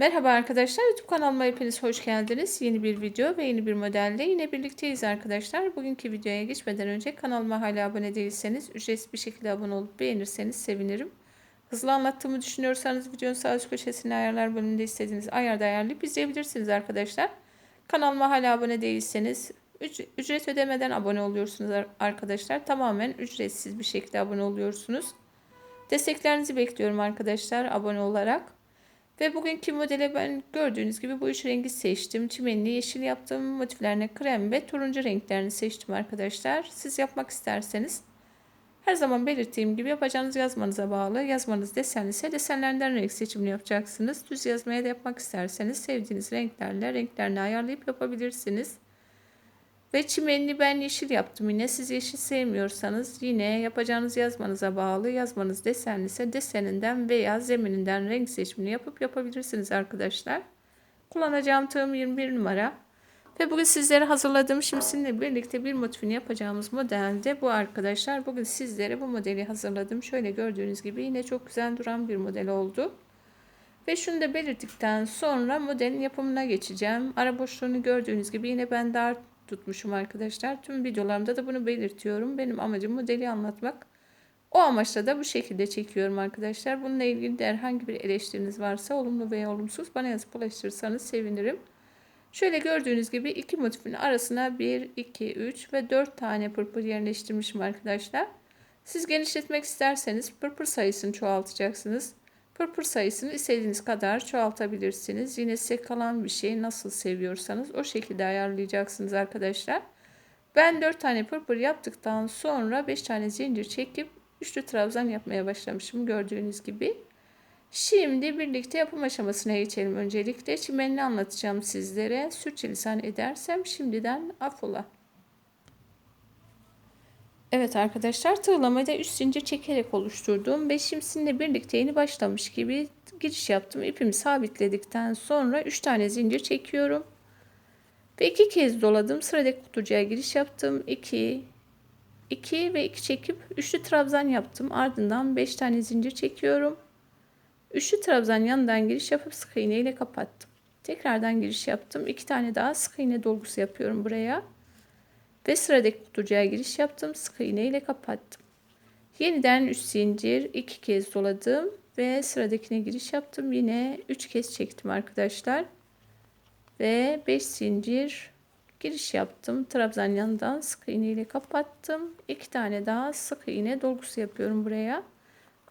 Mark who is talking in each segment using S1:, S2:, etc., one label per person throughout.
S1: Merhaba arkadaşlar YouTube kanalıma hepiniz hoş geldiniz. Yeni bir video ve yeni bir modelle yine birlikteyiz arkadaşlar. Bugünkü videoya geçmeden önce kanalıma hala abone değilseniz ücretsiz bir şekilde abone olup beğenirseniz sevinirim. Hızlı anlattığımı düşünüyorsanız videonun sağ üst köşesinde ayarlar bölümünde istediğiniz ayarda ayarlayıp izleyebilirsiniz arkadaşlar. Kanalıma hala abone değilseniz ücret ödemeden abone oluyorsunuz arkadaşlar. Tamamen ücretsiz bir şekilde abone oluyorsunuz. Desteklerinizi bekliyorum arkadaşlar abone olarak. Ve bugünkü modele ben gördüğünüz gibi bu üç rengi seçtim. Çimenli yeşil yaptım. Motiflerine krem ve turuncu renklerini seçtim arkadaşlar. Siz yapmak isterseniz her zaman belirttiğim gibi yapacağınız yazmanıza bağlı. Yazmanız desenli ise desenlerden renk seçimini yapacaksınız. Düz yazmaya da yapmak isterseniz sevdiğiniz renklerle renklerini ayarlayıp yapabilirsiniz. Ve çimenli ben yeşil yaptım yine. Siz yeşil sevmiyorsanız yine yapacağınız yazmanıza bağlı. Yazmanız desenli ise deseninden veya zemininden renk seçimini yapıp yapabilirsiniz arkadaşlar. Kullanacağım tığım 21 numara. Ve bugün sizlere hazırladığım şimdi sizinle birlikte bir motifini yapacağımız modelde bu arkadaşlar. Bugün sizlere bu modeli hazırladım. Şöyle gördüğünüz gibi yine çok güzel duran bir model oldu. Ve şunu da belirttikten sonra modelin yapımına geçeceğim. Ara boşluğunu gördüğünüz gibi yine ben dar tutmuşum arkadaşlar. Tüm videolarımda da bunu belirtiyorum. Benim amacım modeli anlatmak. O amaçla da bu şekilde çekiyorum arkadaşlar. Bununla ilgili de herhangi bir eleştiriniz varsa olumlu veya olumsuz bana yazıp ulaştırırsanız sevinirim. Şöyle gördüğünüz gibi iki motifin arasına 1, 2, 3 ve 4 tane pırpır yerleştirmişim arkadaşlar. Siz genişletmek isterseniz pırpır sayısını çoğaltacaksınız. Pırpır sayısını istediğiniz kadar çoğaltabilirsiniz. Yine size kalan bir şeyi nasıl seviyorsanız o şekilde ayarlayacaksınız arkadaşlar. Ben 4 tane pırpır yaptıktan sonra 5 tane zincir çekip üçlü trabzan yapmaya başlamışım gördüğünüz gibi. Şimdi birlikte yapım aşamasına geçelim öncelikle. Çimenini anlatacağım sizlere. Sürçülisan edersem şimdiden affola. Evet arkadaşlar tığlamayı da üst zincir çekerek oluşturduğum 5 simsinle birlikte yeni başlamış gibi giriş yaptım. İpimi sabitledikten sonra 3 tane zincir çekiyorum. Ve 2 kez doladım. Sıradaki kutucuğa giriş yaptım. 2 2 ve 2 çekip üçlü trabzan yaptım. Ardından 5 tane zincir çekiyorum. Üçlü trabzan yanından giriş yapıp sık iğne ile kapattım. Tekrardan giriş yaptım. 2 tane daha sık iğne dolgusu yapıyorum buraya. Ve sıradaki kutucuğa giriş yaptım. Sık iğne ile kapattım. Yeniden 3 zincir 2 kez doladım ve sıradakine giriş yaptım. Yine 3 kez çektim arkadaşlar. Ve 5 zincir giriş yaptım. Trabzan yanından sık iğne ile kapattım. 2 tane daha sık iğne dolgusu yapıyorum buraya.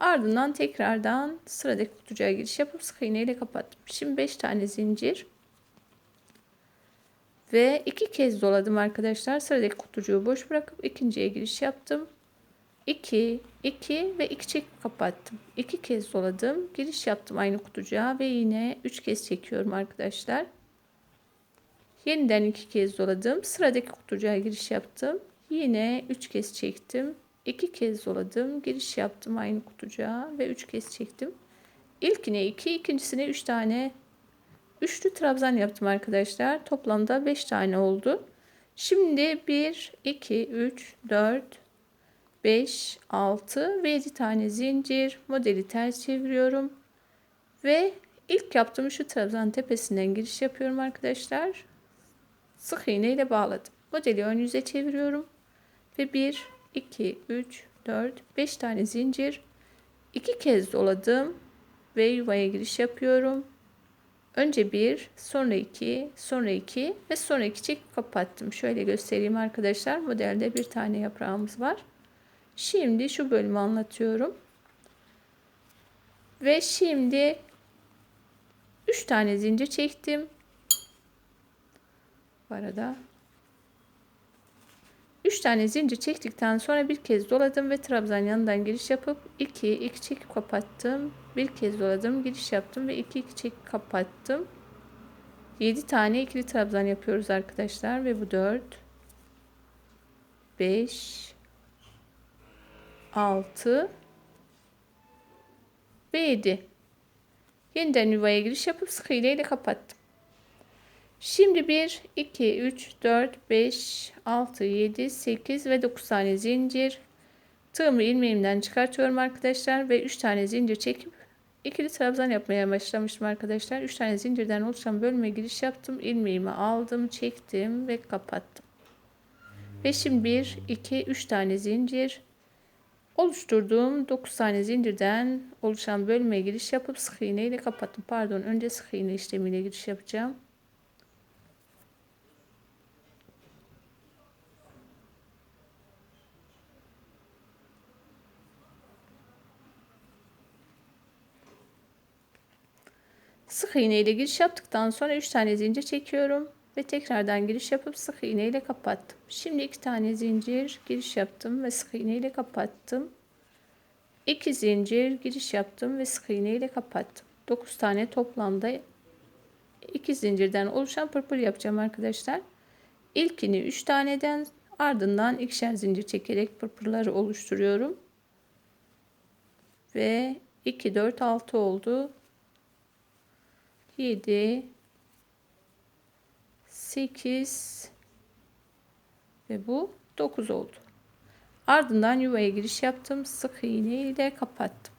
S1: Ardından tekrardan sıradaki kutucuğa giriş yapıp sık iğne ile kapattım. Şimdi 5 tane zincir ve iki kez doladım arkadaşlar. Sıradaki kutucuğu boş bırakıp ikinciye giriş yaptım. 2, 2 ve 2 çekip kapattım. 2 kez doladım. Giriş yaptım aynı kutucuğa ve yine 3 kez çekiyorum arkadaşlar. Yeniden 2 kez doladım. Sıradaki kutucuğa giriş yaptım. Yine 3 kez çektim. 2 kez doladım. Giriş yaptım aynı kutucuğa ve 3 kez çektim. İlkine 2, ikincisine 3 tane Üçlü trabzan yaptım arkadaşlar. Toplamda 5 tane oldu. Şimdi 1, 2, 3, 4, 5, 6 ve 7 tane zincir. Modeli ters çeviriyorum. Ve ilk yaptığım şu trabzan tepesinden giriş yapıyorum arkadaşlar. Sık iğne ile bağladım. Modeli ön yüze çeviriyorum. Ve 1, 2, 3, 4, 5 tane zincir. 2 kez doladım. Ve yuvaya giriş yapıyorum. Önce bir, sonra iki, sonra iki ve sonra iki çek kapattım. Şöyle göstereyim arkadaşlar. Modelde bir tane yaprağımız var. Şimdi şu bölümü anlatıyorum. Ve şimdi 3 tane zincir çektim. Bu arada 3 tane zincir çektikten sonra bir kez doladım ve trabzan yanından giriş yapıp 2 2 çekip kapattım. Bir kez doladım, giriş yaptım ve 2 2 çekip kapattım. 7 tane ikili trabzan yapıyoruz arkadaşlar ve bu 4 5 6 ve 7. Yeniden yuvaya giriş yapıp sık iğne ile kapattım. Şimdi 1, 2, 3, 4, 5, 6, 7, 8 ve 9 tane zincir. Tığımı ilmeğimden çıkartıyorum arkadaşlar ve 3 tane zincir çekip ikili trabzan yapmaya başlamıştım arkadaşlar. 3 tane zincirden oluşan bölüme giriş yaptım. ilmeğimi aldım, çektim ve kapattım. Ve şimdi 1, 2, 3 tane zincir oluşturduğum 9 tane zincirden oluşan bölüme giriş yapıp sık iğne ile kapattım. Pardon önce sık iğne işlemiyle giriş yapacağım. Sık iğne ile giriş yaptıktan sonra 3 tane zincir çekiyorum ve tekrardan giriş yapıp sık iğne ile kapattım. Şimdi 2 tane zincir giriş yaptım ve sık iğne ile kapattım. 2 zincir giriş yaptım ve sık iğne ile kapattım. 9 tane toplamda 2 zincirden oluşan pırpır yapacağım arkadaşlar. İlkini 3 taneden ardından ikişer zincir çekerek pırpırları oluşturuyorum. Ve 2 4 6 oldu. 7 8 ve bu 9 oldu. Ardından yuvaya giriş yaptım. Sık iğne ile kapattım.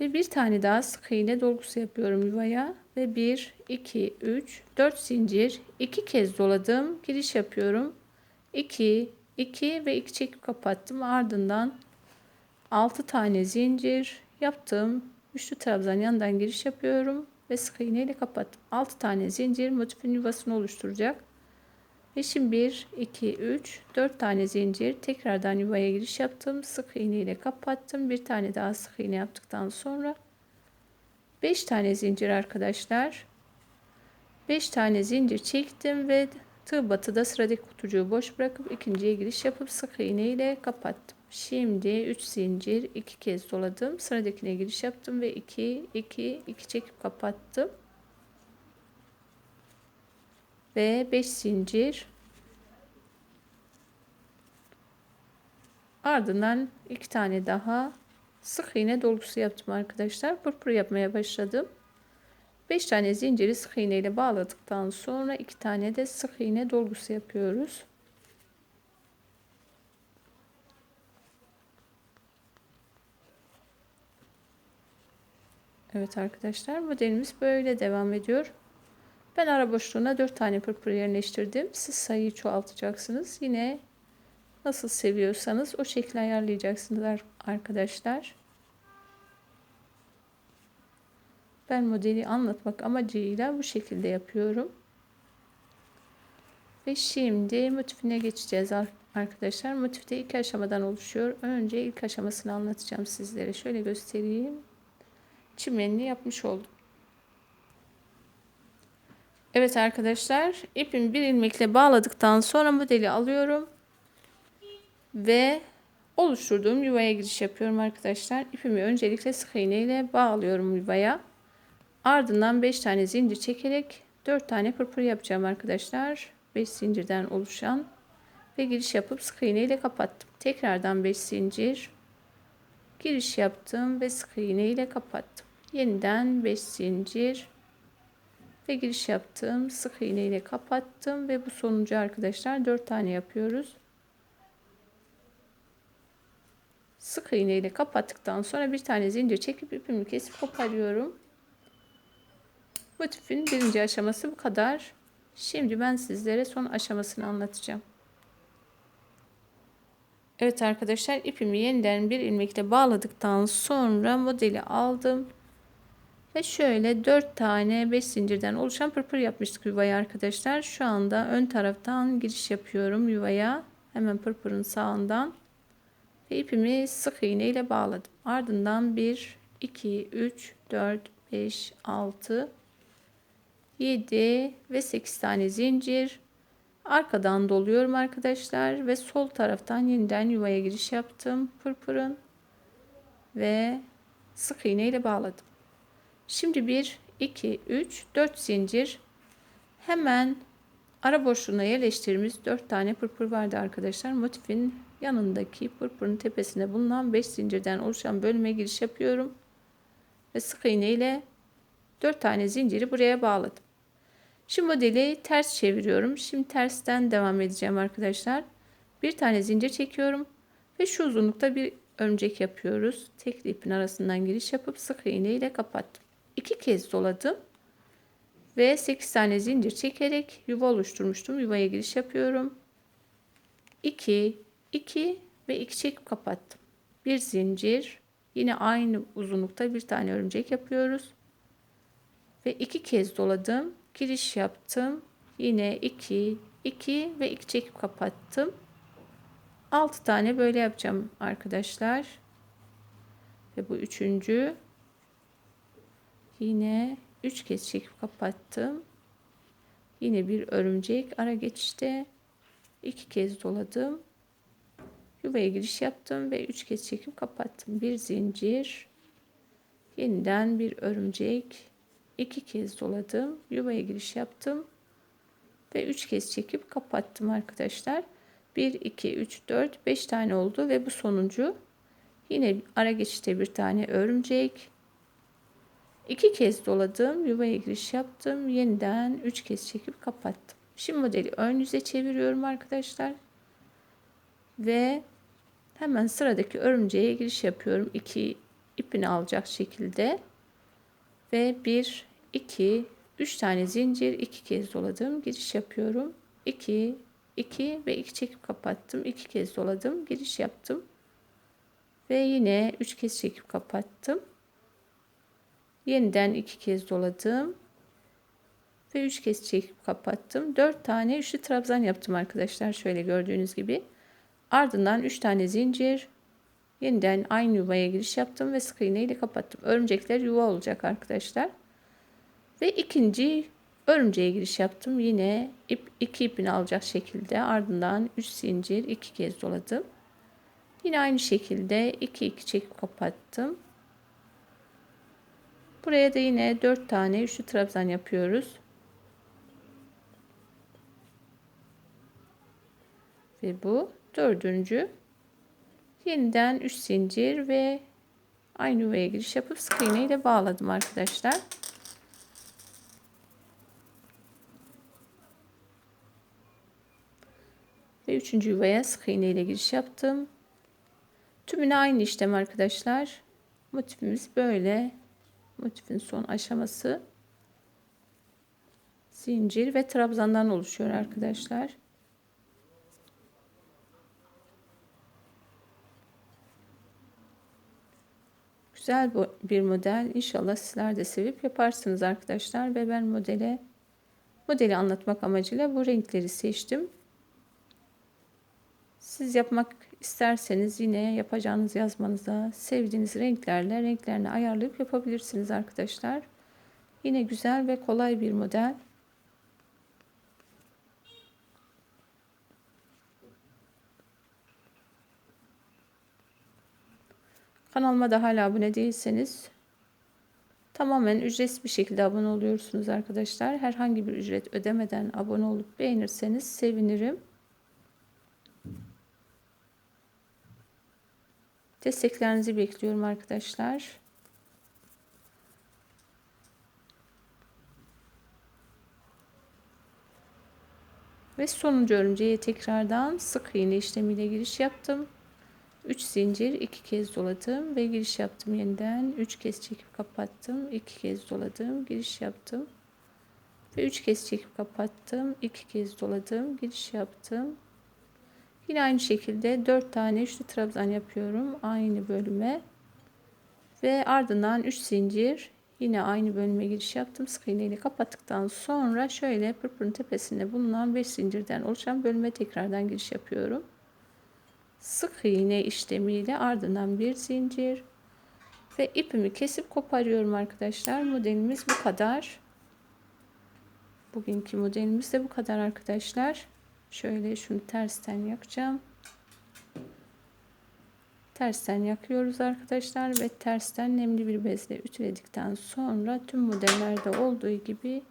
S1: Ve bir tane daha sık iğne dolgusu yapıyorum yuvaya ve 1 2 3 4 zincir 2 kez doladım. Giriş yapıyorum. 2 2 ve 2 çekip kapattım. Ardından 6 tane zincir yaptım. Üçlü trabzan yandan giriş yapıyorum ve sık iğne ile kapattım. 6 tane zincir motifin yuvasını oluşturacak. Ve şimdi 1, 2, 3, 4 tane zincir tekrardan yuvaya giriş yaptım. Sık iğne ile kapattım. Bir tane daha sık iğne yaptıktan sonra 5 tane zincir arkadaşlar. 5 tane zincir çektim ve tığ batıda sıradaki kutucuğu boş bırakıp ikinciye giriş yapıp sık iğne ile kapattım. Şimdi 3 zincir 2 kez doladım. Sıradakine giriş yaptım ve 2 2 2 çekip kapattım. Ve 5 zincir. Ardından 2 tane daha sık iğne dolgusu yaptım arkadaşlar. Pırpır yapmaya başladım. 5 tane zinciri sık iğne ile bağladıktan sonra 2 tane de sık iğne dolgusu yapıyoruz. Evet arkadaşlar modelimiz böyle devam ediyor. Ben ara boşluğuna 4 tane pırpır yerleştirdim. Siz sayıyı çoğaltacaksınız. Yine nasıl seviyorsanız o şekilde ayarlayacaksınız arkadaşlar. Ben modeli anlatmak amacıyla bu şekilde yapıyorum. Ve şimdi motifine geçeceğiz arkadaşlar. Motifte iki aşamadan oluşuyor. Önce ilk aşamasını anlatacağım sizlere. Şöyle göstereyim çimenini yapmış oldum. Evet arkadaşlar ipimi bir ilmekle bağladıktan sonra modeli alıyorum ve oluşturduğum yuvaya giriş yapıyorum arkadaşlar. İpimi öncelikle sık iğne ile bağlıyorum yuvaya. Ardından 5 tane zincir çekerek 4 tane pırpır yapacağım arkadaşlar. 5 zincirden oluşan ve giriş yapıp sık iğne ile kapattım. Tekrardan 5 zincir giriş yaptım ve sık iğne ile kapattım. Yeniden 5 zincir ve giriş yaptım. Sık iğne ile kapattım ve bu sonuncu arkadaşlar 4 tane yapıyoruz. Sık iğne ile kapattıktan sonra bir tane zincir çekip ipimi kesip koparıyorum. Motifin birinci aşaması bu kadar. Şimdi ben sizlere son aşamasını anlatacağım. Evet arkadaşlar ipimi yeniden bir ilmekle bağladıktan sonra modeli aldım. Ve şöyle 4 tane 5 zincirden oluşan pırpır yapmıştık yuvaya arkadaşlar. Şu anda ön taraftan giriş yapıyorum yuvaya. Hemen pırpırın sağından. Ve ipimi sık iğne ile bağladım. Ardından 1, 2, 3, 4, 5, 6, 7 ve 8 tane zincir. Arkadan doluyorum arkadaşlar. Ve sol taraftan yeniden yuvaya giriş yaptım. Pırpırın. Ve sık iğne ile bağladım. Şimdi 1, 2, 3, 4 zincir. Hemen ara boşluğuna yerleştirdiğimiz 4 tane pırpır vardı arkadaşlar. Motifin yanındaki pırpırın tepesinde bulunan 5 zincirden oluşan bölüme giriş yapıyorum. Ve sık iğne ile 4 tane zinciri buraya bağladım. Şimdi modeli ters çeviriyorum. Şimdi tersten devam edeceğim arkadaşlar. Bir tane zincir çekiyorum ve şu uzunlukta bir örümcek yapıyoruz. Tekli ipin arasından giriş yapıp sık iğne ile kapattım. İki kez doladım. Ve 8 tane zincir çekerek yuva oluşturmuştum. Yuvaya giriş yapıyorum. 2, 2 ve 2 çekip kapattım. Bir zincir. Yine aynı uzunlukta bir tane örümcek yapıyoruz. Ve iki kez doladım. Giriş yaptım. Yine 2, 2 ve 2 çekip kapattım. 6 tane böyle yapacağım arkadaşlar. Ve bu üçüncü. Yine 3 kez çekip kapattım. Yine bir örümcek ara geçişte 2 kez doladım. Yuvaya giriş yaptım ve 3 kez çekip kapattım. Bir zincir. Yeniden bir örümcek. 2 kez doladım. Yuvaya giriş yaptım ve 3 kez çekip kapattım arkadaşlar. 1 2 3 4 5 tane oldu ve bu sonuncu. Yine ara geçişte bir tane örümcek. 2 kez doladım, yuvaya giriş yaptım. Yeniden 3 kez çekip kapattım. Şimdi modeli ön yüze çeviriyorum arkadaşlar. Ve hemen sıradaki örümceğe giriş yapıyorum. 2 ipini alacak şekilde. Ve 1 2 3 tane zincir 2 kez doladım. Giriş yapıyorum. 2 2 ve 2 çekip kapattım. 2 kez doladım. Giriş yaptım. Ve yine 3 kez çekip kapattım. Yeniden 2 kez doladım. Ve 3 kez çekip kapattım. 4 tane üçlü trabzan yaptım arkadaşlar. Şöyle gördüğünüz gibi. Ardından 3 tane zincir. Yeniden aynı yuvaya giriş yaptım ve sık iğne ile kapattım. Örümcekler yuva olacak arkadaşlar. Ve ikinci örümceğe giriş yaptım. Yine ip, iki ipini alacak şekilde ardından 3 zincir iki kez doladım. Yine aynı şekilde 2 2 çekip kapattım. Buraya da yine 4 tane üçlü trabzan yapıyoruz. Ve bu dördüncü. Yeniden 3 zincir ve aynı yuvaya giriş yapıp sık iğne ile bağladım arkadaşlar. Ve üçüncü yuvaya sık iğne ile giriş yaptım. Tümüne aynı işlem arkadaşlar. Motifimiz böyle. Motifin son aşaması zincir ve trabzandan oluşuyor arkadaşlar. Güzel bir model. İnşallah sizler de sevip yaparsınız arkadaşlar. Ve ben modele modeli anlatmak amacıyla bu renkleri seçtim. Siz yapmak isterseniz yine yapacağınız yazmanıza sevdiğiniz renklerle renklerini ayarlayıp yapabilirsiniz arkadaşlar. Yine güzel ve kolay bir model. Kanalıma da hala abone değilseniz tamamen ücretsiz bir şekilde abone oluyorsunuz arkadaşlar. Herhangi bir ücret ödemeden abone olup beğenirseniz sevinirim. Desteklerinizi bekliyorum arkadaşlar. Ve sonuncu örümceğe tekrardan sık iğne işlemiyle giriş yaptım. 3 zincir 2 kez doladım ve giriş yaptım yeniden 3 kez çekip kapattım 2 kez doladım giriş yaptım ve 3 kez çekip kapattım 2 kez doladım giriş yaptım Yine aynı şekilde 4 tane üçlü trabzan yapıyorum aynı bölüme. Ve ardından 3 zincir yine aynı bölüme giriş yaptım. Sık iğne ile kapattıktan sonra şöyle pırpırın tepesinde bulunan 5 zincirden oluşan bölüme tekrardan giriş yapıyorum. Sık iğne işlemiyle ardından bir zincir ve ipimi kesip koparıyorum arkadaşlar. Modelimiz bu kadar. Bugünkü modelimiz de bu kadar arkadaşlar. Şöyle şunu tersten yakacağım. Tersten yakıyoruz arkadaşlar ve tersten nemli bir bezle ütüledikten sonra tüm modellerde olduğu gibi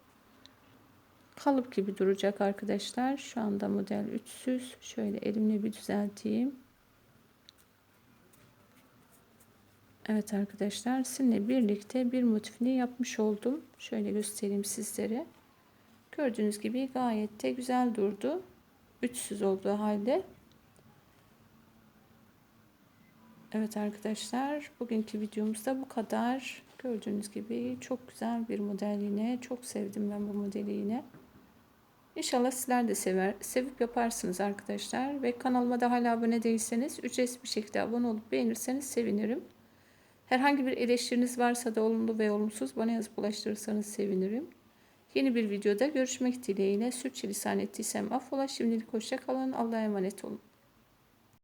S1: kalıp gibi duracak arkadaşlar. Şu anda model ütüsüz. Şöyle elimle bir düzelteyim. Evet arkadaşlar sizinle birlikte bir motifini yapmış oldum. Şöyle göstereyim sizlere. Gördüğünüz gibi gayet de güzel durdu. Üçsüz olduğu halde Evet arkadaşlar bugünkü videomuzda bu kadar. Gördüğünüz gibi çok güzel bir model yine. Çok sevdim ben bu modeli yine. İnşallah sizler de sever, sevip yaparsınız arkadaşlar. Ve kanalıma da hala abone değilseniz ücretsiz bir şekilde abone olup beğenirseniz sevinirim. Herhangi bir eleştiriniz varsa da olumlu ve olumsuz bana yazıp ulaştırırsanız sevinirim. Yeni bir videoda görüşmek dileğiyle. Sürçülisan ettiysem affola. Şimdilik hoşça kalın. Allah'a emanet olun.